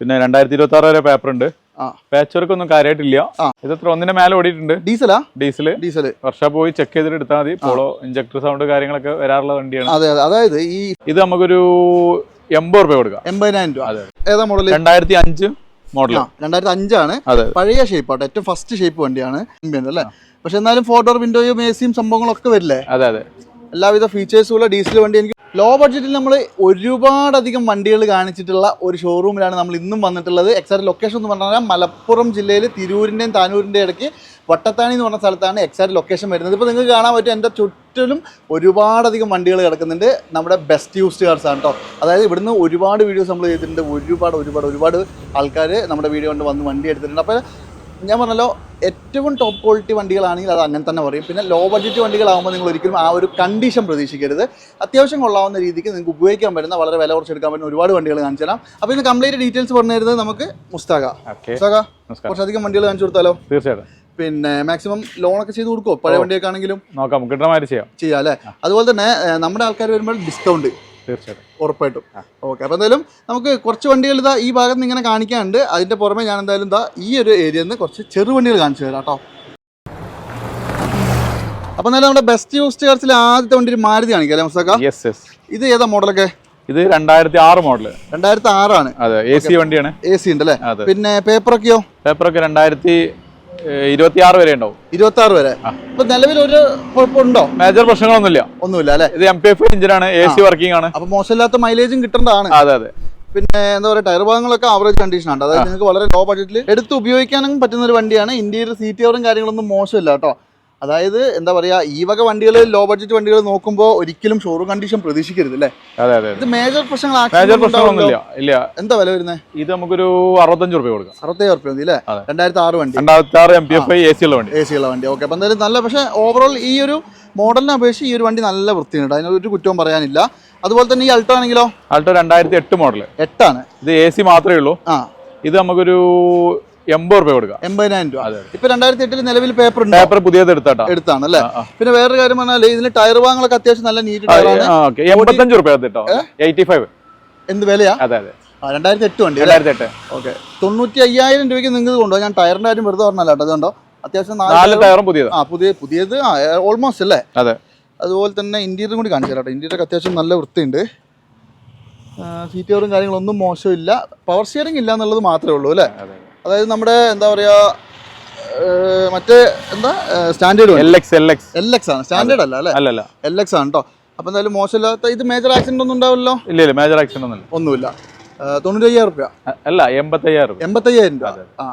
പിന്നെ രണ്ടായിരത്തി ഇരുപത്തി ആറ് വരെ പേപ്പർ ഉണ്ട് പാച്ച് വർക്ക് ഒന്നും കാര്യമായിട്ടില്ല. ഇത് എത്ര ഒന്നിന്റെ മേലെ ഓടിയിട്ടുണ്ട്? ഡീസലാ? ഡീസൽ. ഡീസൽ. വർഷം പോയി ചെക്ക് ചെയ്തിട്ട് എടുത്താൽ മതി. പോളോ ഇഞ്ചക്ടർ സൗണ്ട് കാര്യങ്ങളൊക്കെ വരാറുള്ള വണ്ടിയാണ്. അതെ അതെ. അതായത് ഈ ഇത് നമുക്കൊരു എൺപത് രൂപ കൊടുക്കാം. എൺപതിനായിരം രൂപ. അതെ. ഏതാ മോഡൽ രണ്ടായിരത്തി അഞ്ച് മോഡൽ രണ്ടായിരത്തി അഞ്ചാണ് അതെ. പഴയ ഷേപ്പ് ആട്ടെ. ഏറ്റവും ഫസ്റ്റ് ഷേപ്പ് വണ്ടിയാണ്. അല്ലേ? പക്ഷെ എന്നാലും ഫോർ ഡോർ വിൻഡോയും എ സിയും സംഭവങ്ങളൊക്കെ വരില്ലേ? അതെ അതെ. എല്ലാവിധ ഫീച്ചേഴ്സും ഉള്ള ഡീസൽ വണ്ടി എനിക്ക് ലോ ബഡ്ജറ്റിൽ നമ്മൾ ഒരുപാടധികം വണ്ടികൾ കാണിച്ചിട്ടുള്ള ഒരു ഷോറൂമിലാണ് നമ്മൾ ഇന്നും വന്നിട്ടുള്ളത്. എക്സാക്ട് ലൊക്കേഷൻ എന്ന് പറഞ്ഞാൽ മലപ്പുറം ജില്ലയിൽ തിരൂരിന്റെയും താനൂരിന്റെയും ഇടയ്ക്ക് വട്ടത്താണി എന്ന് പറഞ്ഞ സ്ഥലത്താണ് എക്സാക്ട് ലൊക്കേഷൻ വരുന്നത്. ഇപ്പോൾ നിങ്ങൾക്ക് കാണാൻ പറ്റും എന്റെ ചുറ്റിലും ഒരുപാടധികം വണ്ടികൾ കിടക്കുന്നുണ്ട്. നമ്മുടെ ബെസ്റ്റ് യൂസ്ഡ് കാർസ് ആണ് കേട്ടോ അതായത് ഇവിടുന്ന് ഒരുപാട് വീഡിയോസ് നമ്മൾ ചെയ്തിട്ടുണ്ട്. ഒരുപാട് ഒരുപാട് ഒരുപാട് ആൾക്കാർ നമ്മുടെ വീഡിയോ കൊണ്ട് വന്ന് വണ്ടി എടുത്തിട്ടുണ്ട്. അപ്പോൾ ഞാൻ പറഞ്ഞല്ലോ ഏറ്റവും ടോപ്പ് ക്വാളിറ്റി വണ്ടികളാണെങ്കിൽ അത് അങ്ങനെ തന്നെ പറയും. പിന്നെ ലോ ബഡ്ജറ്റ് വണ്ടികളാകുമ്പോൾ നിങ്ങൾ ഒരിക്കലും ആ ഒരു കണ്ടീഷൻ പ്രതീക്ഷിക്കരുത്. അത്യാവശ്യം കൊള്ളാവുന്ന രീതിക്ക് നിങ്ങൾക്ക് ഉപയോഗിക്കാൻ പറ്റുന്ന വളരെ വില കുറച്ചെടുക്കാൻ പറ്റുന്ന ഒരുപാട് വണ്ടികൾ കാണിച്ചു തരാം. അപ്പോൾ ഇന്ന് കംപ്ലീറ്റ് ഡീറ്റെയിൽസ് പറഞ്ഞു തരുന്നത് നമുക്ക് മുസ്താഖ. മുസ്താഖ കുറച്ചധികം വണ്ടികൾ കാണിച്ചു കൊടുത്താലോ? തീർച്ചയായിട്ടും. പിന്നെ മാക്സിമം ലോണൊക്കെ ചെയ്ത് കൊടുക്കുമോ പഴയ വണ്ടിയൊക്കെ ആണെങ്കിലും? നോക്കാം കിട്ടണമാതിരി ചെയ്യാം. ചെയ്യാം അല്ലേ? അതുപോലെ തന്നെ നമ്മുടെ ആൾക്കാർ വരുമ്പോൾ ഡിസ്കൗണ്ട് തീർച്ചയായിട്ടും. ഉറപ്പായിട്ടും. ഓക്കെ അപ്പോൾ എന്തായാലും നമുക്ക് കുറച്ച് വണ്ടികൾ ഇതാ ഈ ഭാഗത്ത് നിന്ന് ഇങ്ങനെ കാണിക്കാനുണ്ട്. അതിന്റെ പുറമെ ഞാൻ എന്തായാലും ഇതാ ഈ ഒരു ഏരിയയിൽ നിന്ന് കുറച്ച് ചെറു വണ്ടികൾ കാണിച്ചു തരാം കേട്ടോ. അപ്പോൾ എന്തായാലും നമ്മുടെ ബെസ്റ്റ് യൂസ്ഡ് കാർസിലെ ആദ്യത്തെ വണ്ടി ഒരു മാരുതി കാണിക്കാം അല്ലേ മുസ്തക്ക യെസ് യെസ് ഇത് ഏതാ മോഡലൊക്കെ? ഇത് രണ്ടായിരത്തി ആറ് മോഡൽ രണ്ടായിരത്തി ആറാണ് അതെ എ സി വണ്ടിയാണ്. എ സി ഉണ്ട് അല്ലേ പിന്നെ പേപ്പറൊക്കെയോ? പേപ്പറൊക്കെ രണ്ടായിരത്തി ഇരുപത്തി ആറ് വരെ ഉണ്ടാവും. ഇരുപത്തി ആറ് വരെ ഇപ്പൊ നിലവിൽ ഒരു കുഴപ്പമുണ്ടോ? മേജർ പ്രശ്നങ്ങളൊന്നുമില്ല. ഒന്നുമില്ല അല്ലേ? ഇത് എം പി എഫ് എഞ്ചിനാണ് എ സി വർക്കിംഗ് ആണ്. അപ്പൊ മോശമില്ലാത്ത മൈലേജും കിട്ടേണ്ടതാണ്. അതെ അതെ. പിന്നെ എന്താ പറയുക ടയർ ഭാഗങ്ങളൊക്കെ ആവറേജ് കണ്ടീഷൻ ആണ്. അതായത് നിങ്ങൾക്ക് വളരെ ലോ ബഡ്ജറ്റിൽ എടുത്ത് ഉപയോഗിക്കാനും പറ്റുന്ന ഒരു വണ്ടിയാണ്. ഇന്ത്യയിൽ സീറ്റ് കവറും കാര്യങ്ങളൊന്നും മോശമില്ല കേട്ടോ. അതായത് എന്താ പറയാ ഈ വക വണ്ടികൾ ലോ ബഡ്ജറ്റ് വണ്ടികൾ നോക്കുമ്പോ ഒരിക്കലും ഷോറൂം കണ്ടീഷൻ പ്രതീക്ഷിക്കരുത് അല്ലേ അതെ അതെ ഇത് മേജർ പ്രശ്നങ്ങൾ ഇല്ല എന്താ വില വരുന്നത് ഇത് നമുക്കൊരു അറുപത്തഞ്ച് രൂപ കൊടുക്കാം. അറുപത്തേഴ് റുപ്യ മതി അല്ലേ രണ്ടായിരത്തി ആറ് വണ്ടി. രണ്ടായിരത്തി ആറ് M P F A C ഉള്ള വണ്ടി. എ സി ഉള്ള വണ്ടി. ഓക്കെ അപ്പം എന്തായാലും നല്ല പക്ഷേ ഓവറോൾ ഈ ഒരു മോഡലിനെ അപേക്ഷിച്ച് ഈ ഒരു വണ്ടി നല്ല വൃത്തിയുണ്ട്. അതിനൊരു കുറ്റവും പറയാനില്ല. അതുപോലെ തന്നെ ഈ അൾട്ടോ ആണെങ്കിലോ? അൾട്ടോ രണ്ടായിരത്തി എട്ട് മോഡൽ എട്ടാണ്. ഇത് എ സി മാത്രമേ ഉള്ളൂ. ആ. ഇത് നമുക്കൊരു എൺപത് രൂപ കൊടുക്കുക എൺപതിനായിരം രൂപ. ഇപ്പൊ രണ്ടായിരത്തി എട്ടിൽ നിലവിൽ പേപ്പർ ഉണ്ട്? പേപ്പർ പുതിയത് എടുത്താട്ടാ. എടുത്താണ് അല്ലേ. പിന്നെ വേറൊരു കാര്യം പറഞ്ഞാൽ ഇതിന് ടയർ വാങ്ങലൊക്കെ അത്യാവശ്യം നല്ല നീറ്റ് ടയറാണ് എൺപത്തഞ്ച് രൂപ കേട്ടോ. Eighty five. എന്ത് വിലയാ? അതെ അതെ. രണ്ടായിരത്തി എട്ട് വണ്ടി രണ്ടായിരത്തി എട്ട് ഓക്കെ. തൊണ്ണൂറ്റി അയ്യായിരം രൂപയ്ക്ക് നിങ്ങൾക്ക് കൊണ്ടോ? ഞാൻ ടയറിന്റെ കാര്യം വെറുതെ പറഞ്ഞല്ലോ കേട്ടോ. അതുകൊണ്ടോ അത്യാവശ്യം നാല് ടയറും- പുതിയത്. ആ പുതിയ പുതിയത് ഓൾമോസ്റ്റ് അല്ലേ? അതെ. അതുപോലെ തന്നെ ഇന്റീരിയറും കൂടി കാണിച്ചു കേട്ടോ. ഇന്റീരിയർ അത്യാവശ്യം നല്ല വൃത്തിയുണ്ട്. സീറ്റ് കവറും കാര്യങ്ങളൊന്നും മോശമില്ല. പവർ സ്റ്റിയറിംഗ് ഇല്ല എന്നുള്ളത് മാത്രമേ ഉള്ളൂ അല്ലേ? അതായത് നമ്മുടെ എന്താ പറയാ മറ്റേ എന്താ standard L X L X L X ആണ് സ്റ്റാൻഡേർഡ് അല്ല അല്ലേ? അല്ലല്ല. എൽ എക്സ് ആണ് കേട്ടോ അപ്പൊ എന്തായാലും മോശമില്ലാത്ത ഇത് മേജർ ആക്സിഡന്റ് ഒന്നും ഉണ്ടാവില്ലോ ഇല്ല ഇല്ല മേജർ ആക്സിഡന്റ് ഒന്നും ഒന്നുമില്ല. തൊണ്ണൂറ്റയ്യായിരം റുപ്യ. അല്ല എൺപത്തയ്യായിരം രൂപ എൺപത്തയ്യായിരം രൂപ. ആ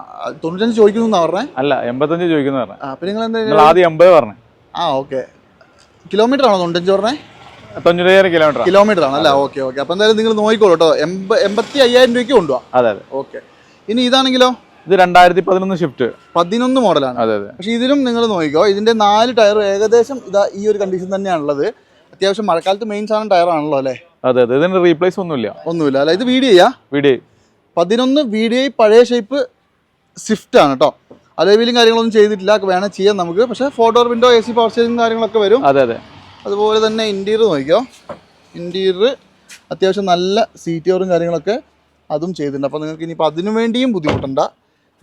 തൊണ്ണൂറ്റഞ്ച് ചോദിക്കുന്നു പറഞ്ഞേ? അല്ല എൺപത്തഞ്ച് ചോദിക്കുന്ന പറഞ്ഞേ. അപ്പൊ നിങ്ങൾ എന്താ ആദ്യം എൺപത് പറഞ്ഞു. ആ ഓക്കെ. കിലോമീറ്റർ ആണോ തൊണ്ണൂറ്റഞ്ച് പറഞ്ഞേ? തൊണ്ണൂറ്റയ്യായിരം കിലോമീറ്റർ കിലോമീറ്റർ ആണ് അല്ലേ ഓക്കെ ഓക്കെ. അപ്പൊ എന്തായാലും നിങ്ങൾ നോക്കിക്കോളൂ കേട്ടോ എൺപ എൺപത്തി അയ്യായിരം രൂപയ്ക്ക് കൊണ്ടുപോകാം അതെ അതെ. ഓക്കെ. ഇനി ഇതാണെങ്കിലോ? ഇത് രണ്ടായിരത്തി പതിനൊന്ന് ഷിഫ്റ്റ് പതിനൊന്ന് മോഡലാണ്. അതെ അതെ. പക്ഷേ ഇതിലും നിങ്ങൾ നോക്കിക്കോ ഇതിന്റെ നാല് ടയർ ഏകദേശം ഇതാ ഈ ഒരു കണ്ടീഷൻ തന്നെയാണുള്ളത്. അത്യാവശ്യം മഴക്കാലത്ത് മെയിൻ സാധനം ടയർ ആണല്ലോ അല്ലേ? അതെ അതെ. ഇതിന് റീപ്ലേസ് ഒന്നുമില്ല. ഒന്നുമില്ല അല്ല? ഇത് വീഡിയോ ചെയ്യാ വീഡിയോ പതിനൊന്ന് വീഡിയോ പഴയ ഷേപ്പ് സ്വിഫ്റ്റ് ആണ് കേട്ടോ അലേവിലും കാര്യങ്ങളൊന്നും ചെയ്തിട്ടില്ല. വേണേൽ ചെയ്യാം നമുക്ക്. പക്ഷേ four door window A C power steering കാര്യങ്ങളൊക്കെ വരും. അതെ അതെ. അതുപോലെ തന്നെ ഇന്റീരിയർ നോക്കിക്കോ. ഇന്റീരിയർ അത്യാവശ്യം നല്ല സീറ്റ് കവറും കാര്യങ്ങളൊക്കെ അതും ചെയ്തിട്ടുണ്ട്. അപ്പോൾ നിങ്ങൾക്ക് ഇനിയിപ്പോൾ അതിനു വേണ്ടിയും ബുദ്ധിമുട്ടണ്ട?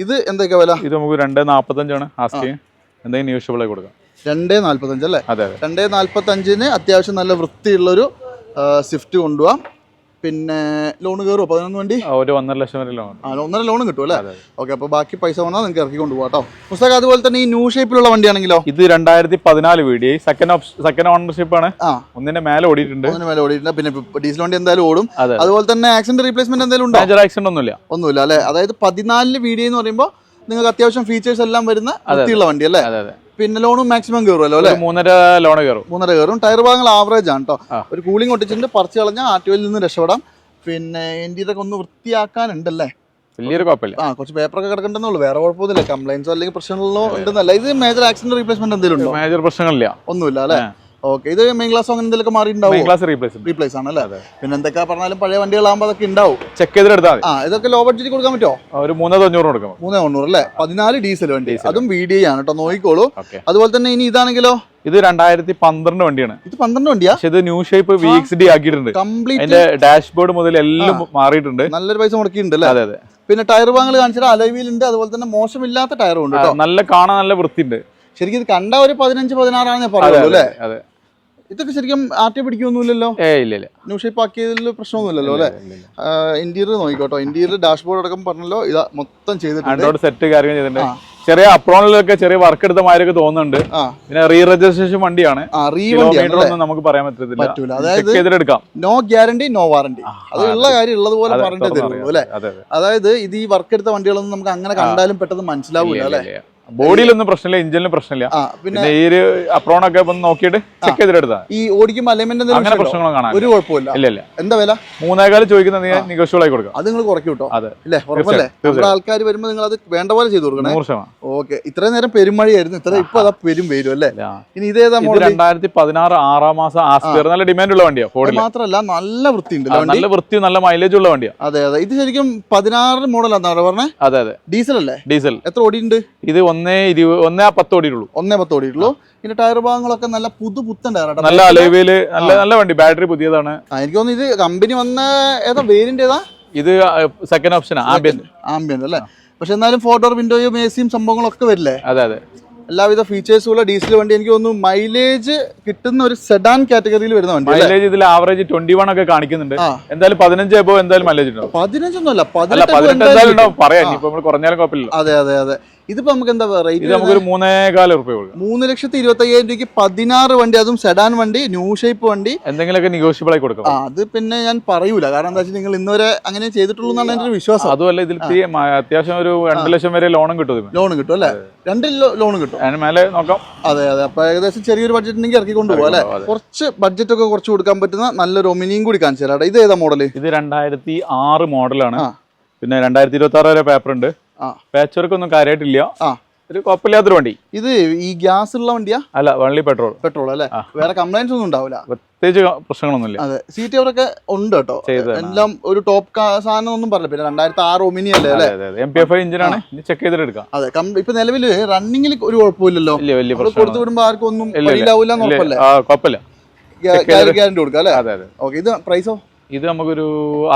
ഇത് എന്തൊക്കെ വില? ഇത് നമുക്ക് രണ്ട് നാൽപ്പത്തഞ്ചാണ് ആസ്കിങ് എന്തെങ്കിലും ന്യൂഷബിൾ ആയി കൊടുക്കാം. രണ്ടേ നാൽപ്പത്തഞ്ച് അല്ലേ? അതെ രണ്ടേ നാൽപ്പത്തഞ്ചിന് അത്യാവശ്യം നല്ല വൃത്തിയുള്ളൊരു സ്വിഫ്റ്റ് കൊണ്ടുപോവാം. പിന്നെ ലോൺ കയറുമോ പതിനൊന്ന് വണ്ടി? ഒരു ഒന്നര ലക്ഷം വരെ ലോൺ ആ ഒന്നര ലോൺ കിട്ടും അല്ലേ. ഓക്കെ അപ്പോൾ ബാക്കി പൈസ വന്നാൽ നിങ്ങൾക്ക് ഇറക്കി കൊണ്ടുപോകാം കേട്ടോ പുസ്തകം അതുപോലെ തന്നെ ഈ ന്യൂ ഷേപ്പിലുള്ള വണ്ടിയാണെങ്കിലോ? ഇത് രണ്ടായിരത്തി പതിനാല് വീഡിയോ സെക്കൻഡ് സെക്കൻഡ് ഓണർഷിപ്പ് ആണ്. ഒന്നിന്റെ മേലെ ഓടിയിട്ടുണ്ട്. ഒന്നിന്റെ മേലെ ഓടിയിട്ടുണ്ട്. പിന്നെ ഡീസൽ വണ്ടി എന്തായാലും ഓടും. അതുപോലെ തന്നെ ആക്സിഡന്റ് റീപ്ലേസ്മെന്റ് എന്തായാലും ഉണ്ടോ? മേജർ ആക്സിഡന്റ് ഒന്നുമില്ല. ഒന്നുമില്ല അല്ലേ? അതായത് പതിനാലിൽ വീഡിയോ എന്ന് പറയുമ്പോൾ നിങ്ങൾക്ക് അത്യാവശ്യം ഫീച്ചേഴ്സ് എല്ലാം വരുന്ന വൃത്തിയുള്ള വണ്ടി അല്ലേ? അതെ അതെ. പിന്നെ ലോണും മാക്സിമം കയറുമല്ലോ അല്ലേ? മൂന്നര ലോൺ കയറും മൂന്നര കയറും ടയർ ഭാഗങ്ങൾ ആവറേജ് ആണ് കേട്ടോ ഒരു കൂളിംഗ് ഒട്ടിച്ചിട്ട് പറിച്ചു കളഞ്ഞാൽ ആറ്റുവയിൽ നിന്ന് രക്ഷപ്പെടാം. പിന്നെ ഇതൊക്കെ ഒന്ന് വൃത്തിയാക്കാനുണ്ടല്ലേ? വലിയൊരു കുഴപ്പമില്ല. ആ കുറച്ച് പേപ്പർ ഒക്കെ കിടക്കണ്ടെന്നുള്ളൂ വേറെ കുഴപ്പമൊന്നുമില്ല. കംപ്ലൈൻസോ അല്ലെങ്കിൽ പ്രശ്നങ്ങളോ ഉണ്ടെന്നല്ല. ഇത് മേജർ ആക്സിഡന്റ് റീപ്ലേസ്മെന്റ് എന്തെങ്കിലും ഉണ്ടോ? മേജർ പ്രശ്നങ്ങളില്ല. ഒന്നുമില്ല അല്ലേ. ഓക്കെ ഇത് മെയിൻ ക്ലാസ് അങ്ങനെ എന്തെങ്കിലും മാറിയിട്ടുണ്ടാവും? മെയിൻ ക്ലാസ് റീപ്ലേസ് റീപ്ലേസ് ആണ് അല്ലേ? പിന്നെ എന്തൊക്കെ പറഞ്ഞാലും പഴയ വണ്ടികളാകുമ്പോൾ അതൊക്കെ ഉണ്ടാവും. ചെക്ക് ചെയ്തെടുത്താൽ ആ ഇതൊക്കെ ലോ ബഡ്ജറ്റ് കൊടുക്കാൻ പറ്റുമോ? ഒരു മൂന്നോ തൊണ്ണൂറ് കൊടുക്കാം. മൂന്ന് തൊണ്ണൂറ് അല്ലേ? പതിനാല് ഡീസൽ വണ്ടി. അതും വി ഡി ആണ് കേട്ടോ നോക്കിക്കോളൂ. അതുപോലെ തന്നെ ഇനി ഇതാണെങ്കിലോ? ഇത് രണ്ടായിരത്തി പന്ത്രണ്ട് വണ്ടിയാണ്. ഇത് പന്ത്രണ്ട് വണ്ടിയാ? പക്ഷേ ഇത് new shape V X D ആക്കിയിട്ടുണ്ട്. കംപ്ലീറ്റ് ഡാഷ്ബോർഡ് മുതൽ എല്ലാം മാറിയിട്ടുണ്ട്. നല്ലൊരു പൈസ മുടക്കിയിട്ടുണ്ട് അല്ലേ? അതെ അതെ. പിന്നെ ടയർ വാങ്ങൽ കാണിച്ചാൽ അലവിയിലുണ്ട് അതുപോലെ തന്നെ മോശമില്ലാത്ത ടയറും ഉണ്ട് നല്ല കാണാൻ നല്ല വൃത്തിയുണ്ട്. ശരിക്കും ഇത് കണ്ട ഒരു പതിനഞ്ച് പതിനാറാണ് ഞാൻ പറയുള്ളൂ അല്ലേ? അതെ. ഇതൊക്കെ ശരിക്കും ആർട്ടി പിടിക്കൊന്നുമില്ലല്ലോ ഇല്ല ന്യൂ ഷേപ്പ് ആക്കിയതിൽ പ്രശ്നമൊന്നുമില്ലല്ലോ അല്ലേ? ഇന്റീരിയർ നോക്കിക്കോട്ടോ. ഇന്റീരിയർ ഡാഷ്ബോർഡ് അടക്കം പറഞ്ഞല്ലോ ഇതാ മൊത്തം ചെയ്തിട്ടുണ്ട്. സെറ്റ് കാര്യങ്ങൾ ചെയ്തിട്ടുണ്ട്. ചെറിയ അപ്രോണിലൊക്കെ ചെറിയ വർക്ക് എടുത്ത മാതിരിയൊക്കെ തോന്നുന്നുണ്ട്. പിന്നെ റീ രജിസ്ട്രേഷൻ വണ്ടിയാണ് നമുക്ക് പറയാൻ പറ്റത്തില്ല. അതായത് നോ ഗ്യാരണ്ടി നോ വാറണ്ടി അത് ഉള്ള കാര്യം ഉള്ളത് പോലെ പറഞ്ഞിട്ടേ തരുള്ളൂ അല്ലേ? അതെ അതെ. അതായത് ഇത് ഈ വർക്ക് എടുത്ത വണ്ടികളൊന്നും നമുക്ക് അങ്ങനെ കണ്ടാലും പെട്ടെന്ന് മനസ്സിലാവില്ല അല്ലേ? ബോഡിയിലൊന്നും പ്രശ്നമില്ല ഇഞ്ചിനും പ്രശ്നമില്ല. പിന്നെ ഈ ഒരു അപ്രോണൊക്കെ ഒന്ന് നോക്കിയിട്ട് ചെക്ക് ചെയ്തിട്ട് ഈ ഓടിക്കുമ്പോൾ അലൈൻമെന്റ് അങ്ങനെ പ്രശ്നങ്ങളും കാണാൻ ഒരു കുഴപ്പമില്ല ഇല്ല ഇല്ല. എന്താ വില? മൂന്നേകാൽ ചോദിക്കുന്ന നിഗോഷ്യബിൾ ആയി കൊടുക്കാം. അത് നിങ്ങൾ കുറയ്ക്കും കേട്ടോ. അതെ. അല്ലേ ഉറപ്പല്ലേ? നമ്മുടെ ആൾക്കാർ വരുമ്പോൾ നിങ്ങൾ അത് വേണ്ട പോലെ ചെയ്തു കൊടുക്കണം. നൂറ് ശതമാനം. ഓക്കെ. ഇത്രയും നേരം പെരുമഴയായിരുന്നു. ഇത്ര ഇപ്പൊ അതാ പെരും വരും അല്ലേ? ഇനി ഇതേതാ ഇത് മോഡൽ രണ്ടായിരത്തി പതിനാറ് ആറാം മാസം ആസ്പിയർ നല്ല ഡിമാൻഡ് ഉള്ള വണ്ടിയാ ഫോർഡിൽ മാത്രല്ല നല്ല വൃത്തി ഉണ്ട് നല്ല വൃത്തി നല്ല മൈലേജ് ഉള്ള വണ്ടിയാ. അതെ അതെ. ഇത് ശരിക്കും പതിനാറ് മോഡലാന്നാണ് പറഞ്ഞേ? അതെ അതെ. ഡീസൽ അല്ലേ? ഡീസൽ എത്ര ഓടിയുണ്ട് ഇത് ഒന്നേ ഇരുപത് ഒന്നേ പത്ത് ഓടിയുള്ളൂ ഒന്നേ പത്ത് ഓടിയിട്ടുള്ളൂ. ഇതിന്റെ ടയർ ഭാഗങ്ങളൊക്കെ നല്ല പുതു പുത്തൻ ടയർ നല്ല അലവിൽ നല്ല നല്ല വണ്ടി ബാറ്ററി പുതിയതാണ്. എനിക്ക് തോന്നുന്നു ഇത് കമ്പനി വന്ന ഏതാ വേരിന്റെ ഏതാ? ഇത് സെക്കൻഡ് ഓപ്ഷൻ ആംബിയൻ ആംബിയൻ അല്ലേ? പക്ഷെ എന്നാലും ഫോട്ടോ വിൻഡോയും എ സിയും സംഭവങ്ങളൊക്കെ വരില്ലേ? അതെ അതെ. എല്ലാവിധ ഫീച്ചേഴ്സും ഉള്ള ഡീസൽ വണ്ടി എനിക്ക് തോന്നുന്നു മൈലേജ് കിട്ടുന്ന ഒരു സെഡാൻ കാറ്റഗറിയിൽ വരുന്ന വണ്ടി മൈലേജ് ഇതിൽ ആവറേജ് ട്വന്റി വൺ ഒക്കെ കാണിക്കുന്നുണ്ട്. എന്തായാലും പതിനഞ്ച് എബോ എന്തായാലും മൈലേജ് ഉണ്ടാവും. പതിനഞ്ചൊന്നും അല്ല അല്ല പതിനെട്ട് എന്തായാലും. ഉണ്ടാവും. പറയാം ഇനിയിപ്പോ നമ്മൾ കുറഞ്ഞാലും കുഴപ്പമില്ല അതെ അതെ അതെ. ഇതിപ്പോ നമുക്ക് എന്താ റേറ്റ് നമുക്കൊരു മൂന്നേകാല റുപ്യ മൂന്ന് ലക്ഷത്തി ഇരുപത്തി അയ്യായിരം രൂപയ്ക്ക് പതിനാറ് വണ്ടി അതും സെഡാൻ വണ്ടി ന്യൂ ഷേപ്പ് വണ്ടി. എന്തെങ്കിലുമൊക്കെ നെഗോഷ്യബിൾ ആയി കൊടുക്കാം അത് പിന്നെ ഞാൻ പറയൂല. കാരണം എന്താ വെച്ചാൽ നിങ്ങൾ ഇന്നുവരെ അങ്ങനെ ചെയ്തിട്ടുള്ളൂ എന്നാണ് എന്റെ ഒരു വിശ്വാസം. അതുമല്ല ഇതിൽ അത്യാവശ്യം ഒരു രണ്ട് ലക്ഷം വരെ ലോണും കിട്ടും. ലോൺ കിട്ടും അല്ലേ? രണ്ട് ലോൺ കിട്ടും. അതിന് മേലെ നോക്കാം. അതെ അതെ. അപ്പൊ ഏകദേശം ചെറിയൊരു ബഡ്ജറ്റ് ഉണ്ടെങ്കിൽ ഇറക്കി കൊണ്ടുപോകും അല്ലെ? കുറച്ച് ബഡ്ജറ്റ് ഒക്കെ കുറച്ച് കൊടുക്കാൻ പറ്റുന്ന നല്ലൊരു ഒമിനിയും കൂടി കാണിച്ചു തരാം. ഇത് ഏതാ മോഡൽ ഇത് രണ്ടായിരത്തി ആറ് മോഡലാണ് പിന്നെ രണ്ടായിരത്തി ഇരുപത്തി ആറ് വരെ പേപ്പർ ഉണ്ട്. പാച്ച് വർക്ക് ഒന്നും കാര്യമായിട്ടില്ല ഒരു കുഴപ്പമില്ലാത്തൊരു വണ്ടി. ഇത് ഈ ഗ്യാസ് ഉള്ള വണ്ടിയാ? അല്ല വണ്ടി പെട്രോൾ പെട്രോൾ അല്ലേ? വേറെ കംപ്ലൈൻസ് ഒന്നും ഉണ്ടാവില്ല പ്രത്യേകിച്ച് പ്രശ്നങ്ങളൊന്നുമില്ല. അതെ. സീറ്റ് അവരൊക്കെ ഉണ്ട് കേട്ടോ. എല്ലാം ഒരു ടോപ്പ് സാധനം ഒന്നും പറഞ്ഞില്ല. പിന്നെ രണ്ടായിരത്തി ആറ് ഒമിനി അല്ലേ? എം പി എഫ് ഐ എഞ്ചിനാണ് ചെക്ക് ചെയ്തിട്ട് എടുക്കാം. അതെ. ഇപ്പൊ നിലവിൽ റണ്ണിങ്ങിൽ ഒരു കുഴപ്പമില്ലല്ലോ? കൊടുത്തു വിടുമ്പോ ആർക്കും ഒന്നും കുഴപ്പമില്ല. ഗ്യാരണ്ടി കൊടുക്കാം അല്ലേ? ഓക്കെ ഇത് പ്രൈസോ ഇത് നമുക്കൊരു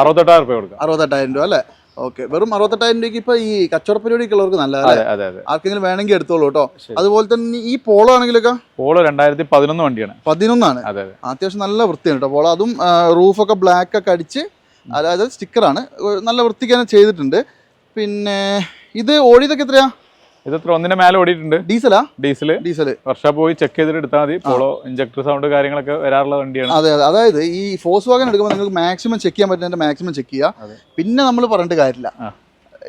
അറുപത്തെട്ടായിരം രൂപ കൊടുക്കാം. അറുപത്തെട്ടായിരം രൂപ അല്ലേ? ഓക്കെ. വെറും അറുപത്തെട്ടായിരം രൂപയ്ക്ക് ഇപ്പൊ ഈ കച്ചവട പരിപാടിയൊക്കെ ഉള്ളവർക്ക് നല്ലതല്ലേ അതെ അതെ അതെ. ആർക്കെങ്കിലും വേണമെങ്കിൽ എടുത്തോളൂ കേട്ടോ. അതുപോലെ തന്നെ ഈ പോളോ ആണെങ്കിലൊക്കെ? പോളോ രണ്ടായിരത്തി പതിനൊന്ന് വണ്ടിയാണ്. പതിനൊന്നാണ്? അതെ അതെ. അത്യാവശ്യം നല്ല വൃത്തിയാണ് കേട്ടോ പോളോ. അതും റൂഫൊക്കെ ബ്ലാക്ക് ഒക്കെ അടിച്ച് അതായത് സ്റ്റിക്കറാണ് നല്ല വൃത്തിക്ക് തന്നെ ചെയ്തിട്ടുണ്ട്. പിന്നെ ഇത് ഓടിയതൊക്കെ എത്രയാ? ഇത് എത്ര ഒന്നിന്റെ മേലെ ഓടിയിട്ടുണ്ട്. ഡീസലാ? ഡീസൽ ഡീസൽ വർഷോപ്പ് പോയി ചെക്ക് ചെയ്തിട്ട് എടുത്താൽ മതി. പോളോ ഇഞ്ചക്ടർ സൗണ്ട് കാര്യങ്ങളൊക്കെ വരാറുള്ള വണ്ടിയാണ്. അതെ അതെ. അതായത് ഈ ഫോഴ്സ് വാഗൻ എടുക്കുമ്പോൾ നിങ്ങൾക്ക് മാക്സിമം ചെക്ക് ചെയ്യാൻ പറ്റുന്നതിന്റെ മാക്സിമം ചെക്ക് ചെയ്യുക. പിന്നെ നമ്മൾ പറഞ്ഞിട്ട് കാര്യമില്ല.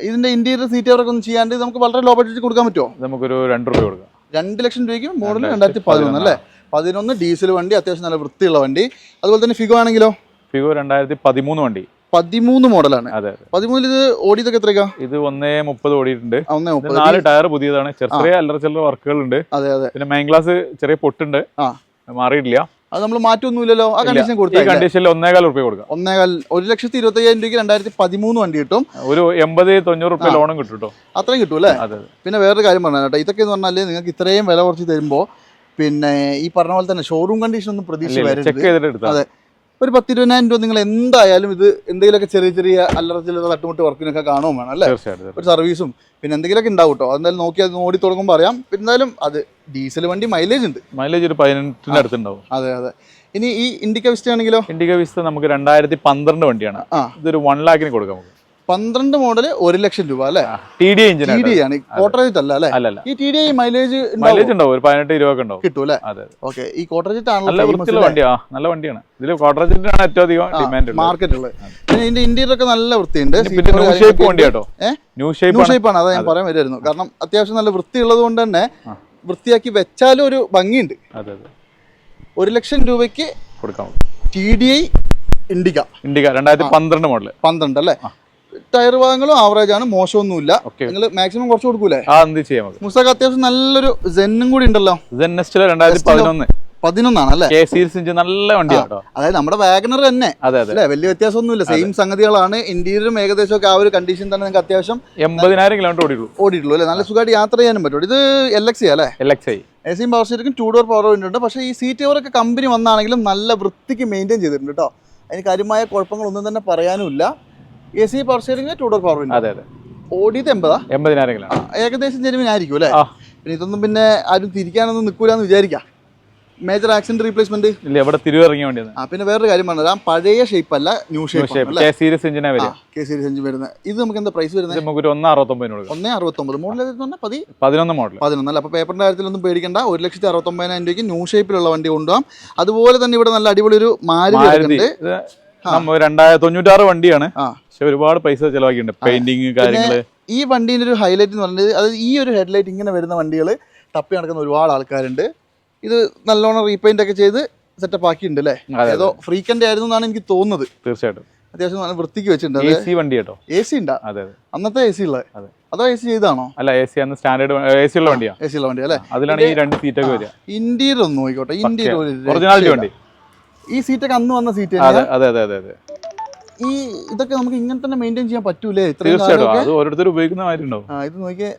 ഇതിന്റെ ഇന്റീരിയർ സീറ്റ് അവർക്ക് ഒന്നും ചെയ്യാണ്ട് നമുക്ക് വളരെ ലോ ബഡ്ജറ്റ് കൊടുക്കാൻ പറ്റുമോ നമുക്കൊരു രണ്ട് രൂപ കൊടുക്കാം. രണ്ട് ലക്ഷം രൂപയ്ക്ക് മോഡൽ രണ്ടായിരത്തി പതിനൊന്ന് അല്ലേ? പതിനൊന്ന് ഡീസൽ വണ്ടി അത്യാവശ്യം നല്ല വൃത്തിയുള്ള വണ്ടി. അതുപോലെ തന്നെ ഫിഗോ ആണെങ്കിലോ? ഫിഗോ രണ്ടായിരത്തി പതിമൂന്ന് വണ്ടി. പതിമൂന്ന് മോഡലാണ്. അതെ പതിമൂന്നിൽ ഇത് ഓടിയതൊക്കെ എത്രയാ ഇത് ഒന്നേ മുപ്പത് ഓടിയിട്ടുണ്ട്. ഒന്നേ മുപ്പത്. നാല് ടയർ പുതിയതാണ്. ചെറിയ അല്ലറ ചില്ലറ വർക്കുകൾ ഉണ്ട് അതെ അതെ. പിന്നെ മെയിൻ ഗ്ലാസ് ചെറിയ പൊട്ടുണ്ട്. ആ. മാറിയിട്ടില്ല. അത് നമ്മൾ മാറ്റൊന്നുമില്ലല്ലോ. ആ കണ്ടീഷൻ കൊടുത്താൽ കണ്ടീഷനിൽ ഒന്നേകാൽ റുപ്യ കൊടുക്കാം. ഒന്നേകാൽ ഒരു ലക്ഷത്തി ഇരുപത്തി അയ്യായിരം രൂപയ്ക്ക് രണ്ടായിരത്തി പതിമൂന്ന് വണ്ടി കിട്ടും. ഒരു എൺപത് തൊണ്ണൂറ് റുപ്യ ലോണും കിട്ടും കേട്ടോ അത്രയും കിട്ടും അല്ലേ? പിന്നെ വേറൊരു കാര്യം പറഞ്ഞാൽ കേട്ടോ. ഇതൊക്കെ എന്ന് പറഞ്ഞാൽ നിങ്ങൾക്ക് ഇത്രയും വില കുറച്ച് തരുമ്പോൾ പിന്നെ ഈ പറഞ്ഞ പോലെ തന്നെ ഷോറൂം കണ്ടീഷൻ ഒന്നും പ്രതീക്ഷ വരരുത്. അതെ. ഒരു പത്ത് ഇരുപതിനായിരം രൂപ നിങ്ങൾ എന്തായാലും ഇത് എന്തെങ്കിലുമൊക്കെ ചെറിയ ചെറിയ അല്ലറ ചില്ലറ തട്ടുമുട്ട് വർക്കിനൊക്കെ കാണുകയും വേണം അല്ലേ? തീർച്ചയായിട്ടും ഒരു സർവീസും പിന്നെ എന്തെങ്കിലുമൊക്കെ ഉണ്ടാവും കേട്ടോ. അതെന്തായാലും നോക്കി അത് ഓടി തുടങ്ങുമ്പോൾ അറിയാം. എന്തായാലും അത് ഡീസൽ വണ്ടി മൈലേജ് ഉണ്ട്. മൈലേജ് ഒരു പതിനെട്ടിന് അടുത്തുണ്ടാവും. അതെ അതെ. ഇനി ഈ ഇൻഡിക്ക വിസ്റ്റ ആണെങ്കിലോ? ഇൻഡിക്ക വിസ്റ്റ നമുക്ക് രണ്ടായിരത്തി പന്ത്രണ്ട് വണ്ടിയാണ്. ആ. ഇതൊരു വൺ ലാഖിന് കൊടുക്കാം നമുക്ക്. പന്ത്രണ്ട് മോഡൽ ഒരു ലക്ഷം രൂപ അല്ലേ? T D T engine D ആണ്. കോട്ടറേറ്റ് അല്ല അല്ലേ? ഈ T D I mileage mileage ഉണ്ടാവും. ഒരു പതിനെട്ട് ഇരുപത് ഒക്കെ ഉണ്ടാവും. കിട്ടും അല്ലേ. ഓക്കെ ഈ നല്ല ആണല്ലോ വണ്ടിയാ. നല്ല വണ്ടിയാണ്. ഇതിൽ ആണ് ഏറ്റവും അധികം ഡിമാൻഡ് ഉള്ളത്. മാർക്കറ്റ് ഉള്ളത്. പിന്നെ ഇതിന്റെ ഇന്റീരിയർ ഒക്കെ നല്ല വൃത്തിയുണ്ട്. പിന്നെ ന്യൂ ഷേപ്പ് വണ്ടി കേട്ടോ. ന്യൂ ഷേപ്പ് ന്യൂ ഷേപ്പ് ആണ്. അതാ ഞാൻ പറയാൻ വരുമായിരുന്നു കാരണം അത്യാവശ്യം നല്ല വൃത്തിയുള്ളത് കൊണ്ട് തന്നെ വൃത്തിയാക്കി വെച്ചാലും ഒരു ഭംഗിയുണ്ട്. ഒരു ലക്ഷം രൂപയ്ക്ക് കൊടുക്കാം. T D I Indica Indica രണ്ടായിരത്തി പന്ത്രണ്ട് മോഡൽ പന്ത്രണ്ട് അല്ലേ? ടയർ ഭാഗങ്ങളും ആവറേജ് ആണ് മോശമൊന്നുമില്ല. നിങ്ങൾ മാക്സിമം കുറച്ച് കൊടുക്കൂലേ? ചെയ്യാം മുസ്തക്ക് അത്യാവശ്യം നല്ലൊരു ജെന്നും കൂടി ഉണ്ടല്ലോ. നെസ്റ്റിൽ രണ്ടായിരത്തി പതിനൊന്ന് പതിനൊന്നാണ് അല്ലേ? സീരീസ് നല്ല വണ്ടിയാണ് അതായത് നമ്മുടെ വാഗണർ തന്നെ. അല്ലേ? വലിയ വ്യത്യാസമൊന്നുമില്ല. സെയിം സംഗതികളാണ്. ഇന്റീരിയറും ഏകദേശം ഒക്കെ ആ ഒരു കണ്ടീഷൻ തന്നെ നിങ്ങൾക്ക് അത്യാവശ്യം എൺപതിനായിരം കിലോമീറ്റർ ഓടിയുള്ളൂ ഓടിയിട്ടുള്ളൂ അല്ലേ? നല്ല സുഖമായിട്ട് യാത്ര ചെയ്യാനും പറ്റും. ഇത് എൽ എക്സ് അല്ലേ? എൽ എക്സ് ഐ എ സിയും പവർ സീറ്റും ടൂ ഡോർ പവർ ഉണ്ട്. പക്ഷേ ഈ സീറ്റ് കവറൊക്കെ കമ്പനി വന്നാണെങ്കിലും നല്ല വൃത്തിക്ക് മെയിന്റെയിൻ ചെയ്തിട്ടുണ്ട് കേട്ടോ. അതിന് കാര്യമായ കുഴപ്പങ്ങളൊന്നും തന്നെ പറയാനുമില്ല. A C power steering two door power window അതെ അതെ. ഓടിയത് എൺപതാ? എൺപതിനായിരങ്ങളാണ് ഏകദേശം ഏകദേശം ജെനുവിനായിരിക്കും അല്ലേ? പിന്നെ ഇതൊന്നും പിന്നെ ആരും തിരിക്കാനൊന്നും നിൽക്കൂലെന്ന് വിചാരിക്കാം. മേജർ ആക്സിഡന്റ് റീപ്ലേസ്മെന്റ് ഇല്ല ഇവിടെ തിരുവിറങ്ങിയ വേണ്ടിയത് ആ പിന്നെ വേറൊരു കാര്യം പറഞ്ഞുതരാം. പഴയ ഷേപ്പ് അല്ല ന്യൂ ഷേപ്പ് കെ സീരീസ് എഞ്ചിനാ വരിക. കെ സീരീസ് എഞ്ചിൻ വരുന്നത് ഇത് നമുക്ക് എന്താ പ്രൈസ് വരുന്നത് നമുക്ക് ഒരു ഒന്ന് അറുപത്തൊമ്പത് കൊടുക്കാം. ഒന്നേ അറുപത്തൊമ്പത്. മോഡൽ പറഞ്ഞാൽ പതി പതിനൊന്ന് മോഡൽ പതിനൊന്ന്. അല്ല അപ്പോൾ പേപ്പറിന്റെ കാര്യത്തിലൊന്നും പേടിക്കണ്ട. ഒരു ലക്ഷത്തി അറുപത്തൊമ്പതിനായിരം രൂപയ്ക്ക് ന്യൂ ഷേപ്പിലുള്ള വണ്ടി കൊണ്ടുപോകാം. അതുപോലെ തന്നെ ഇവിടെ നല്ല അടിപൊളി ഒരു മാരുതി രണ്ടായിരത്തി തൊണ്ണൂറ്റാറ് വണ്ടിയാണ്. ആ. പക്ഷെ ഒരുപാട് പൈസ ചെലവാക്കിയിട്ടുണ്ട്. പെയിന്റിങ് കാര്യങ്ങൾ. ഈ വണ്ടീന്റെ ഒരു ഹൈലൈറ്റ് എന്ന് പറഞ്ഞത് അതായത് ഈ ഒരു ഹെഡ്ലൈറ്റ് ഇങ്ങനെ വരുന്ന വണ്ടികൾ തപ്പി നടക്കുന്ന ഒരുപാട് ആൾക്കാരുണ്ട്. ഇത് നല്ലോണം റീപെയിന്റ് ഒക്കെ ചെയ്ത് സെറ്റപ്പ് ആക്കിയിട്ടുണ്ട് അല്ലേ? അതോ ഏതോ ഫ്രീക്കന്റെ ആയിരുന്നു എന്നാണ് എനിക്ക് തോന്നുന്നത്. തീർച്ചയായിട്ടും. അത്യാവശ്യം നല്ല വൃത്തിക്ക് വെച്ചിട്ടുണ്ട് എ സി വണ്ടി കേട്ടോ. എ സി ഉണ്ടാ? അതെ അതെ. അന്നത്തെ എ സി ഉള്ളത് അതെ. അതോ എ സി ചെയ്താണോ അല്ല എ സി അന്ന് സ്റ്റാൻഡേർഡ് എ സി ഉള്ള വണ്ടിയാ. എ സി ഉള്ള വണ്ടി അല്ലേ? അതിലാണ് ഈ രണ്ട് സീറ്റ് ഒക്കെ വരിക. ഇന്റീരിയർ ഒന്ന് നോക്കിക്കോട്ടെ. ഇന്റീരിയർ ഒറിജിനാലിറ്റി വണ്ടി. ഈ സീറ്റൊക്കെ അന്ന് വന്ന സീറ്റ് അതെ അതെ അതെ അതെ അതെ. ഈ ഇതൊക്കെ നമുക്ക് ഇങ്ങനെ തന്നെ മെയിന്റെയിൻ ചെയ്യാൻ പറ്റൂലേ? തീർച്ചയായിട്ടും. അത് ഓരോരുത്തർ ഉപയോഗിക്കുന്ന ആ ഇത് നോക്കിയേ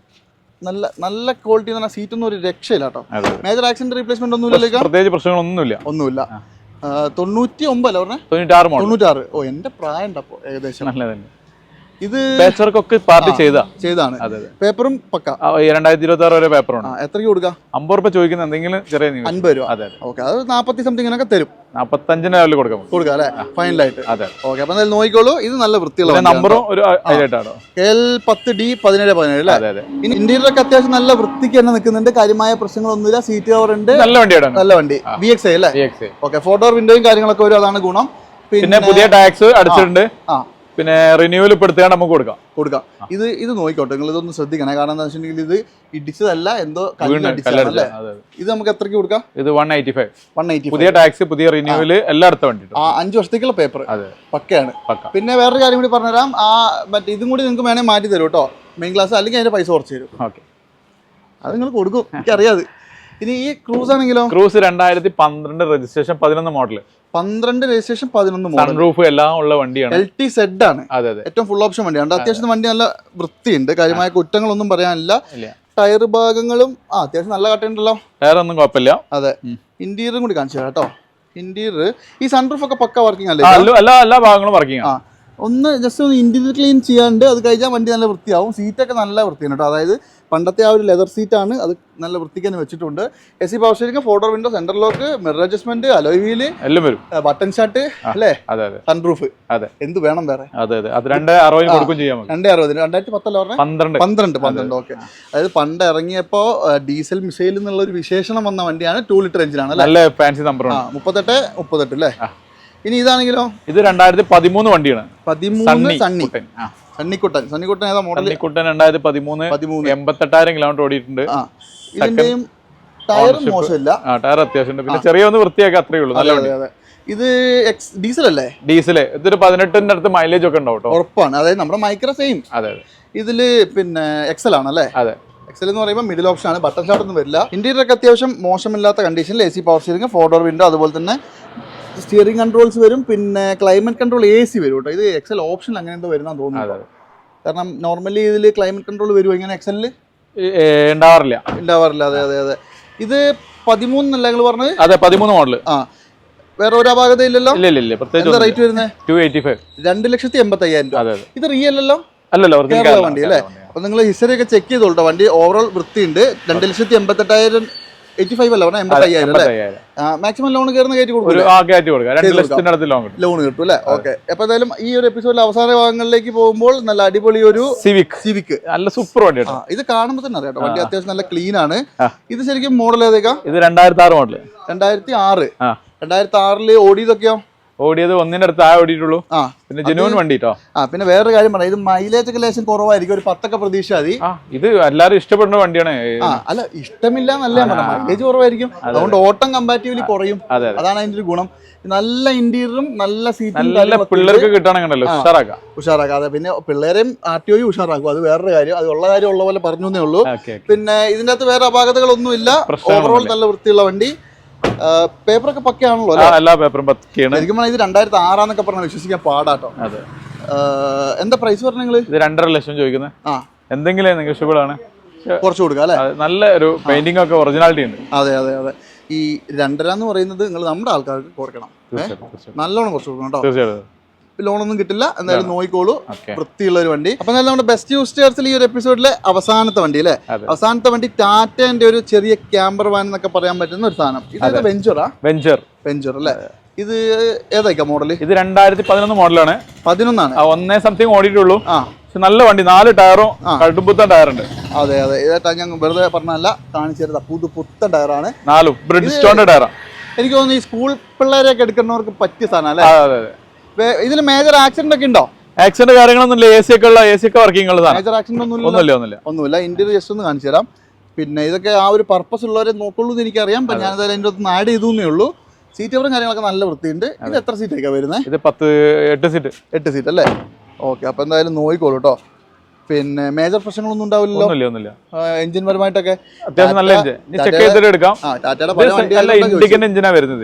നല്ല നല്ല ക്വാളിറ്റി എന്ന് പറഞ്ഞാൽ സീറ്റൊന്നും ഒരു രക്ഷയില്ല കേട്ടോ. മേജർ ആക്സിഡന്റ് റീപ്ലേസ്മെന്റ് ഒന്നുമില്ലല്ലോ പ്രത്യേകിച്ച് പ്രശ്നങ്ങളൊന്നുമില്ല. ഒന്നുമില്ല. തൊണ്ണൂറ്റി ഒമ്പതല്ല പറഞ്ഞേ? തൊണ്ണൂറ്റാറ് തൊണ്ണൂറ്റാറ്. ഓ എന്റെ പ്രായം ഉണ്ടപ്പോ ഏകദേശം ഇത് പേച്ചർക്കൊക്കെ പാർട്ടി ചെയ്താ. ചെയ്താണ് പേപ്പറും പക്ക. രണ്ടായിരത്തി ഇരുപത്തി ആറ് വരെ പേപ്പറാണ് എത്രയ്ക്ക് കൊടുക്കുക അമ്പത് രൂപ ചോദിക്കുന്ന എന്തെങ്കിലും ചെറിയ അൻപത് രൂപ. അതെ ഓക്കെ അത് നാൽപ്പത്തി സംതിങ്ങിനൊക്കെ തരും. നാപ്പത്തഞ്ചിന്റെ ലെവലിൽ കൊടുക്കാം കൊടുക്കാം അല്ലേ? ഫൈനലായിട്ട് അതെ. ഓക്കെ അപ്പൊ എന്തായാലും നോക്കിക്കോളൂ. ഇത് നല്ല വൃത്തിയുള്ള നമ്പറും ഒരു ഹൈലൈറ്റ് എൽ പത്ത് ഡി പതിനേഴ് പതിനേഴ് അല്ലേ? അതെ ഇനി ഇന്റീരിയറൊക്കെ അത്യാവശ്യം നല്ല വൃത്തിക്ക് തന്നെ നിൽക്കുന്നുണ്ട്. കാര്യമായ പ്രശ്നങ്ങളൊന്നുമില്ല. സീറ്റ് കവർ ഉണ്ട്. നല്ല വണ്ടിയാണ്. നല്ല വണ്ടി. വി എക്സ് ഐ അല്ലേ. ഓക്കെ ഡോർ വിൻഡോയും കാര്യങ്ങളൊക്കെ വരും. അതാണ് ഗുണം. പിന്നെ പുതിയ ടാക്സ് അടിച്ചിട്ടുണ്ട്. ആ. പിന്നെ റിന്യൂവൽ ഇപ്പൊ നമുക്ക് കൊടുക്കാം. കൊടുക്കാം. ഇത് ഇത് നോക്കിക്കോട്ടെ നിങ്ങൾ ഇതൊന്ന് ശ്രദ്ധിക്കണം. കാരണം എന്താ വെച്ചിട്ടുണ്ടെങ്കിൽ ഇത് ഇടിച്ചതല്ല എന്തോ അല്ലേ. ഇത് നമുക്ക് എത്രക്ക് കൊടുക്കാം? ഇത് one eighty five one eighty പുതിയ ടാക്സ് പുതിയ റിന്യൂവൽ എല്ലായിടത്തും വേണ്ടി അഞ്ച് വർഷത്തേക്കുള്ള പേപ്പർ അതെ. പക്കയാണ്. പക്ക. പിന്നെ വേറൊരു കാര്യം കൂടി പറഞ്ഞുതരാം. ആ മറ്റേ ഇതും കൂടി നിങ്ങൾക്ക് വേണേൽ മാറ്റി തരും കേട്ടോ മെയിൻ ക്ലാസ് അല്ലെങ്കിൽ അതിന്റെ പൈസ കുറച്ച് തരും. ഓക്കെ. അത് നിങ്ങൾ കൊടുക്കും. എനിക്കറിയാത് ഇനി ഈ ക്രൂസ് ആണെങ്കിലോ? ക്രൂസ് രണ്ടായിരത്തി പന്ത്രണ്ട് രജിസ്ട്രേഷൻ പതിനൊന്ന് മോഡൽ പന്ത്രണ്ട് രജിസ്ട്രേഷൻ പതിനൊന്ന് മോഡൽ സൺറൂഫ് എല്ലാം ഉള്ള വണ്ടിയാണ്. എൽ ടി സെഡ് ആണ്. അതെ അതെ. ഏറ്റവും ഫുൾ ഓപ്ഷൻ വണ്ടിയാണ്. അത്യാവശ്യം വണ്ടി നല്ല വൃത്തിയുണ്ട്. കാര്യമായ കുറ്റങ്ങളൊന്നും പറയാനില്ല. ടയർ ഭാഗങ്ങളും ആ അത്യാവശ്യം നല്ല കട്ടുണ്ടല്ലോ ടയർ ഒന്നും കുഴപ്പമില്ല. അതെ. ഇന്റീരിയറും കൂടി കാണിച്ചു കേട്ടോ. ഇന്റീരിയർ ഈ സൺറൂഫ് ഒക്കെ പക്ക വർക്കിംഗ് അല്ലേ എല്ലാ എല്ലാ ഭാഗങ്ങളും വർക്കിംഗ് ആ. ഒന്ന് ജസ്റ്റ് ഒന്ന് ഇന്റീരിയർ ക്ലീൻ ചെയ്യാണ്ട് അത് കഴിഞ്ഞാൽ വണ്ടി നല്ല വൃത്തിയാവും. സീറ്റൊക്കെ നല്ല വൃത്തിയാണ് കേട്ടോ അതായത് പണ്ടത്തെ ആ ഒരു ലെതർ സീറ്റാണ് അത് നല്ല വൃത്തിക്ക് തന്നെ വെച്ചിട്ടുണ്ട്. A C power steering door window central lock mirror adjustment alloy wheel എല്ലാം വരും. ബട്ടൺ ഷർട്ട് അല്ലേ? അതെ അതെ. സൺറൂഫ് അതെ. എന്ത് വേണം വേറെ? അതെ അതെ. അത് രണ്ട് അറുപതിന് കൊടുക്കും ചെയ്യാം രണ്ട് അറുപതിന് രണ്ടായിരത്തി പത്തല്ല പറഞ്ഞേ? പന്ത്രണ്ട്. പന്ത്രണ്ട് പന്ത്രണ്ട് ഓക്കെ അതായത് പണ്ട് ഇറങ്ങിയപ്പോൾ ഡീസൽ മിസൈൽ എന്നുള്ള ഒരു വിശേഷണം വന്ന വണ്ടിയാണ് ടൂ ലിറ്റർ എഞ്ചിനാണ് അല്ലേ? നല്ല ഫാൻസി നമ്പർ മുപ്പത്തെട്ട് മുപ്പത്തെട്ട് അല്ലേ. ഇനി ഇതാണെങ്കിലോ? ഇത് രണ്ടായിരത്തി പതിമൂന്ന് വണ്ടിയാണ്. പതിമൂന്ന് സണ്ണി സണ്ണിക്കുട്ടൻ. സണ്ണിക്കുട്ടൻ ഏതാ മോഡൽ സണ്ണിക്കുട്ടൻ രണ്ടായിരത്തി പതിമൂന്ന്. പതിമൂന്ന് എൺപത്തെട്ടായിരം കിലോമീറ്റർ ഓടിയിട്ടുണ്ട്. ഇതിന്റെയും ടയറും മോശമില്ല. ആ ടയർ അത്യാവശ്യമുണ്ട്. പിന്നെ ചെറിയ ഒന്ന് വൃത്തിയാക്കി അത്രേ ഉള്ളൂ. നല്ല വണ്ടി. ഇത് എക്സ് ഡീസൽ അല്ലേ? ഡീസൽ ഇതൊരു പതിനെട്ടിന്റെ അടുത്ത് മൈലേജ് ഒക്കെ ഉണ്ടാവും ഉറപ്പാണ്. അതായത് നമ്മുടെ മൈക്രോ സെയിം അതെ അതെ. ഇതിൽ പിന്നെ എക്സൽ ആണ് അല്ലേ? അതെ. എക്സൽ എന്ന് പറയുമ്പോൾ മിഡിൽ ഓപ്ഷൻ ആണ്. ബട്ടൺ ഷോട്ട് ഒന്നും വരില്ല. ഇന്റീരിയർ ഒക്കെ അത്യാവശ്യം മോശമില്ലാത്ത കണ്ടീഷനിൽ A C power steering four door window അതുപോലെ തന്നെ സ്റ്റിയറിംഗ് കൺട്രോൾസ് വരും പിന്നെ ക്ലൈമറ്റ് കൺട്രോൾ എ സി വരും കേട്ടോ. ഇത് എക്സൽ ഓപ്ഷൻ അങ്ങനെ എന്തോ വരുന്ന തോന്നുന്നു കാരണം നോർമലി ഇതിൽ ക്ലൈമറ്റ് കൺട്രോൾ വരും ഇങ്ങനെ എക്സലിൽ ഏ, ഉണ്ടാവാറില്ല. ഉണ്ടാവാറില്ല അതെ അതെ അതെ. ഇത് പതിമൂന്നല്ല നിങ്ങൾ പറഞ്ഞത്? അതെ പതിമൂന്ന് മോഡൽ ആ. വേറെ ഒരു അപാകത ഇല്ലല്ലോ? ഇല്ല ഇല്ല പ്രത്യേകിച്ച് റേറ്റ് വരുന്നത് ടു എയ്റ്റി ഫൈവ് രണ്ട് ലക്ഷത്തി എൺപത്തി അയ്യായിരം രൂപ ഇത് റിയൽ അല്ലല്ലോ? അല്ലല്ലോ വണ്ടി അല്ലേ? അപ്പൊ നിങ്ങൾ ഹിസ്റ്ററി ഒക്കെ ചെക്ക് ചെയ്തോളൂ വണ്ടി ഓവറോൾ വൃത്തിയുണ്ട്. രണ്ട് ലക്ഷത്തി എൺപത്തെട്ടായിരം എയ്റ്റി ഫൈവ് അല്ല പറഞ്ഞാൽ എൺപത്തയ്യായിരം. അല്ലേ മാക്സിമം ലോൺ കയറുന്ന കയറ്റി കൊടുക്കും. ലോൺ കിട്ടും. അല്ലേ? ഓക്കെ അപ്പൊ എന്തായാലും ഈ ഒരു എപ്പിസോഡിൽ അവസാന ഭാഗങ്ങളിലേക്ക് പോകുമ്പോൾ നല്ല അടിപൊളി ഒരു സിവിക് സിവിക് നല്ല സൂപ്പർ വണ്ടി ഇത് കാണുമ്പോൾ തന്നെ അറിയാം വണ്ടി അത്യാവശ്യം നല്ല ക്ലീൻ ആണ്. ഇത് ശരിക്കും മോഡൽ ഏതൊക്കെ ഇത് രണ്ടായിരത്തി ആറ് മോഡൽ രണ്ടായിരത്തി ആറ്. രണ്ടായിരത്തി ആറിൽ ഓടിയതൊക്കെയോ? ഓടിയത് ഒന്നിന്റെ അടുത്ത് ആ ഓടിയിട്ടുള്ളൂ. പിന്നെ ജനുവൻ വണ്ടി കേട്ടോ ആ പിന്നെ വേറൊരു കാര്യം പറയാം. ഇത് മൈലേജ് ഒക്കെ ലേശം കുറവായിരിക്കും. ഒരു പത്തൊക്കെ പ്രതീക്ഷ മതി. ഇത് എല്ലാരും ഇഷ്ടപ്പെടുന്ന വണ്ടിയാണ്. അല്ല ഇഷ്ടമില്ല എന്നല്ല മൈലേജ് കുറവായിരിക്കും. അതുകൊണ്ട് ഓട്ടം കമ്പാറ്റീവ്ലി കുറയും. അതെ അതെ. അതാണ് അതിന്റെ ഒരു ഗുണം. നല്ല ഇന്റീരിയറും നല്ല സീറ്റും നല്ല പിള്ളേർക്ക് കിട്ടുകയാണെങ്കിലല്ലോ ഉഷാറാക്കാം ഉഷാറാക്കാം. അതെ പിന്നെ പിള്ളേരെയും ആർ ടി ഒയും ഉഷാറാക്കും. അത് വേറൊരു കാര്യം. അത് ഉള്ള കാര്യം ഉള്ള പോലെ പറഞ്ഞു എന്നേ ഉള്ളൂ പിന്നെ ഇതിന്റെ അകത്ത് വേറെ അപാകതകളൊന്നും ഇല്ല. ഓവറോൾ നല്ല വൃത്തിയുള്ള വണ്ടി. പേപ്പറൊക്കെ പക്കയാണല്ലോ എല്ലാ പേപ്പറും പക്കയാണ്. ശരിക്കും ഇത് രണ്ടായിരത്തി ആറാന്നൊക്കെ പറഞ്ഞാൽ വിശ്വസിക്കാൻ പാടാട്ടോ. അതെ. എന്താ പ്രൈസ് പറഞ്ഞു നിങ്ങൾ ഇത് രണ്ടര ലക്ഷം ചോദിക്കുന്നത്. ആ. എന്തെങ്കിലും നെഗോഷ്യബിൾ ആണ് കുറച്ച് കൊടുക്കാം അല്ലേ? നല്ല ഒരു പെയിന്റിംഗ് ഒക്കെ ഒറിജിനാലിറ്റി ഉണ്ട്. അതെ അതെ അതെ. ഈ രണ്ടര എന്ന് പറയുന്നത് നിങ്ങൾ നമ്മുടെ ആൾക്കാർക്ക് കൊടുക്കണം. തീർച്ചയായിട്ടും. നല്ലോണം കുറച്ച് കൊടുക്കണം കേട്ടോ. തീർച്ചയായിട്ടും. ലോണൊന്നും കിട്ടില്ല. എന്തായാലും നോയിക്കോളൂ വൃത്തിയുള്ള ഒരു വണ്ടി. അപ്പൊ എന്തായാലും നമ്മുടെ ബെസ്റ്റ് യൂസ്റ്റേഴ്സിൽ ഈ ഒരു എപ്പിസോഡിലെ അവസാനത്തെ വണ്ടി അല്ലേ? അവസാനത്തെ വണ്ടി ടാറ്റന്റെ ഒരു ചെറിയ ക്യാമ്പർ വാൻ എന്നൊക്കെ പറയാൻ പറ്റുന്ന ഒരു സാധനം. ഇത് വെഞ്ചുറാ വെഞ്ചർ വെഞ്ചർ അല്ലേ? ഇത് ഏതായിക്കാ മോഡൽ ഇത് രണ്ടായിരത്തി പതിനൊന്ന് മോഡലാണ് പതിനൊന്നാണ്. ഒന്നേ സംതിങ് ഓടിയിട്ടുള്ളൂ. ആ. നല്ല വണ്ടി നാല് ടയറും കടുമ്പുത്ത ടയറുണ്ട്. അതെ അതെ. ഇതായിട്ട് ഞാൻ വെറുതെ പറഞ്ഞല്ല കാണിച്ചു തരുന്ന പുതു പുത്തൻ ടയറാണ്. നാലും. ബ്രിഡ്ജ് സ്റ്റോണിന്റെ ടയറാ. എനിക്ക് തോന്നുന്നു ഈ സ്കൂൾ പിള്ളേരെയൊക്കെ എടുക്കുന്നവർക്ക് പറ്റിയ സാധനം അല്ലേ? അതെ അതെ. ഇതിൽ മേജർ ആക്സിഡന്റ് ഒക്കെ ഉണ്ടോ? ആക്സിഡന്റ് കാര്യങ്ങളൊന്നുമില്ല. എ സി ഒക്കെ ഉള്ള എ സി ഒക്കെ വർക്കിംഗ് ഉള്ളതാണ് മേജർ ആക്സിഡന്റ് ഒന്നും ഒന്നുമില്ല ഒന്നുമില്ല. ഒന്നുമില്ല. ഇന്റീരിയർ ജസ്റ്റ് ഒന്ന് കാണിച്ചു തരാം. പിന്നെ ഇതൊക്കെ ആ ഒരു പർപ്പസ് ഉള്ളവരെ നോക്കുള്ളൂ എന്ന് എനിക്കറിയാം. ഞാൻ എന്തായാലും അതിന്റെ ഒന്ന് ആഡ് ചെയ്തു ഉള്ളൂ. സീറ്റ് കവറും കാര്യങ്ങളൊക്കെ നല്ല വൃത്തിയുണ്ട്. ഇത് എത്ര സീറ്റ് ഒക്കെ വരുന്നത് ഇത് പത്ത് എട്ട് സീറ്റ് എട്ട് സീറ്റ് അല്ലേ? ഓക്കെ അപ്പോൾ എന്തായാലും നോക്കിക്കോളൂ കേട്ടോ പിന്നെ മേജർ പ്രശ്നങ്ങളൊന്നും ഉണ്ടാവില്ലല്ലോ? എഞ്ചിൻ പരമായിട്ടൊക്കെ അത്യാവശ്യം നല്ല എഞ്ചിൻ ചെക്ക് ചെയ്തിട്ട് എടുക്കാം. ഇൻഡിക്കൻ എഞ്ചിനാ വരുന്നത്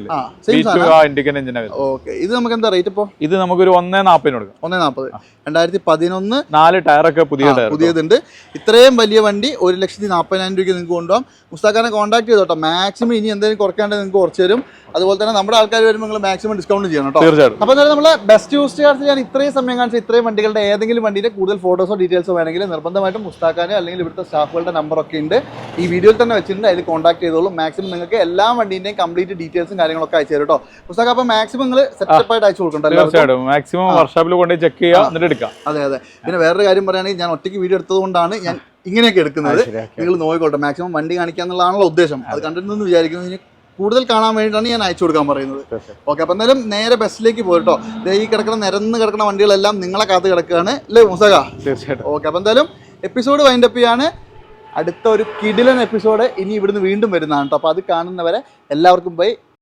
ഇൻഡിക്കൻ എഞ്ചിനാ ഓക്കെ ഇത് നമുക്ക് എന്താ റേറ്റ് ഇപ്പോൾ ഇത് നമുക്കൊരു ഒന്നേ നാപ്പതിന് കൊടുക്കാം. ഒന്നേ നാൽപ്പത് രണ്ടായിരത്തി പതിനൊന്ന് നാല് ടയറൊക്കെ പുതിയ പുതിയതുണ്ട്. ഇത്രയും വലിയ വണ്ടി ഒരു ലക്ഷത്തി നാൽപ്പതിനായിരം രൂപയ്ക്ക് നിങ്ങൾക്ക് കൊണ്ടുപോകാം. മുസ്താഖാനെ കോൺടാക്ട് ചെയ്തോട്ടോ. മാക്സിമം ഇനി എന്തെങ്കിലും കുറയ്ക്കാണ്ട് നിങ്ങൾക്ക് കുറച്ച് തരും. അതുപോലെ തന്നെ നമ്മുടെ ആൾക്കാർ വരുമ്പോൾ നിങ്ങൾ മാക്സിമം ഡിസ്കൗണ്ട് ചെയ്യണം കേട്ടോ. തീർച്ചയായിട്ടും. അപ്പോൾ നമ്മളെ ബെസ്റ്റ് യൂസ് ചാർജ് ഞാൻ ഇത്രയും സമയം കാണിച്ച ഇത്രയും വണ്ടികളുടെ ഏതെങ്കിലും വണ്ടിയുടെ കൂടുതൽ ഫോട്ടോസോ ഡീറ്റെയിൽസോ വേണമെങ്കിൽ നിർബന്ധമായിട്ടും മുസ്താഖാനെ അല്ലെങ്കിൽ ഇവിടുത്തെ സ്റ്റാഫുകളുടെ നമ്പറൊക്കെ ഉണ്ട്. ഈ വീഡിയോയിൽ തന്നെ വെച്ചിട്ടുണ്ട്. അതിൽ കോൺടാക്ട് ചെയ്തോളൂ. മാക്സിമം നിങ്ങൾക്ക് എല്ലാ വണ്ടീന്റെയും കംപ്ലീറ്റ് ഡീറ്റെയിൽസും കാര്യങ്ങളൊക്കെ അയച്ചു തരും കേട്ടോ. മുസ്താഖ് അപ്പോൾ മാക്സിമം നിങ്ങൾ സെറ്റപ്പ് ആയിട്ട് അയച്ചു കൊടുക്കണ്ടല്ലോ? മാക്സിമം വർക്ക്ഷോപ്പിൽ കൊണ്ടുപോയി ചെക്ക് ചെയ്യാം. എന്നിട്ട് എടുക്കാം. അതെ അതെ. പിന്നെ വേറൊരു കാര്യം പറയുകയാണെങ്കിൽ ഞാൻ ഒറ്റയ്ക്ക് വീഡിയോ എടുത്തതുകൊണ്ടാണ് ഞാൻ ഇങ്ങനെയൊക്കെ എടുക്കുന്നത്. നിങ്ങൾ നോക്കിക്കോട്ടെ. മാക്സിമം വണ്ടി കാണിക്കുക എന്നുള്ളതാണല്ലോ ഉദ്ദേശം. അത് കണ്ടിട്ടുണ്ടെന്ന് വിചാരിക്കുന്നു. കൂടുതൽ കാണാൻ വേണ്ടിയിട്ടാണ് ഞാൻ അയച്ചു കൊടുക്കാൻ പറയുന്നത്. ഓക്കെ. അപ്പം എന്തായാലും നേരെ ബസ്സിലേക്ക് പോയിട്ടോ ഈ കിടക്കുന്ന നിരന്ന് കിടക്കുന്ന വണ്ടികളെല്ലാം നിങ്ങളെ കാത്ത് കിടക്കുകയാണ് അല്ലേ മുസക? തീർച്ചയായിട്ടും. ഓക്കെ അപ്പം എന്തായാലും എപ്പിസോഡ് വൈൻഡപ്പ് ചെയ്യാണ്. അടുത്ത ഒരു കിടിലൻ എപ്പിസോഡ് ഇനി ഇവിടുന്ന് വീണ്ടും വരുന്നതാണ് കേട്ടോ. അപ്പോൾ അത് കാണുന്നവരെ എല്ലാവർക്കും ബൈ